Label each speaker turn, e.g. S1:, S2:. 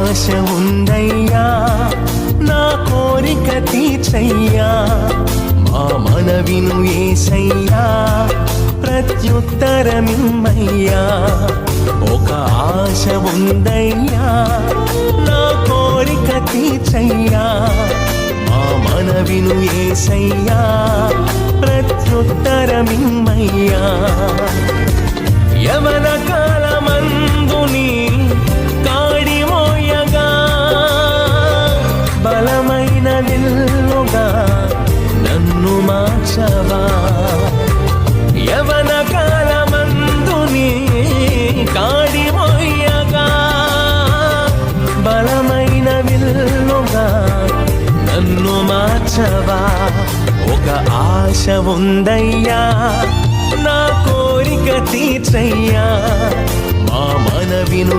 S1: ఆశ ఉందయ్యా నా కోరిక తీర్చయ్యా. మా మనవిను ఏసయ్యా ప్రత్యుత్తరమిమ్మయ్యా. ఒక ఆశ ఉందయ్యా నా కోరిక తీర్చయ్యా. మా మనవిను ఏసయ్యా ప్రత్యుత్తరమిమ్మయ్యా. మార్చవా యవన కాలమందుని కాడిమోయగా బలమైన విల్లుగా నన్ను మార్చవా? ఒక ఆశ ఉందయ్యా నా కోరిక తీర్చయ్యా. మా మనవిను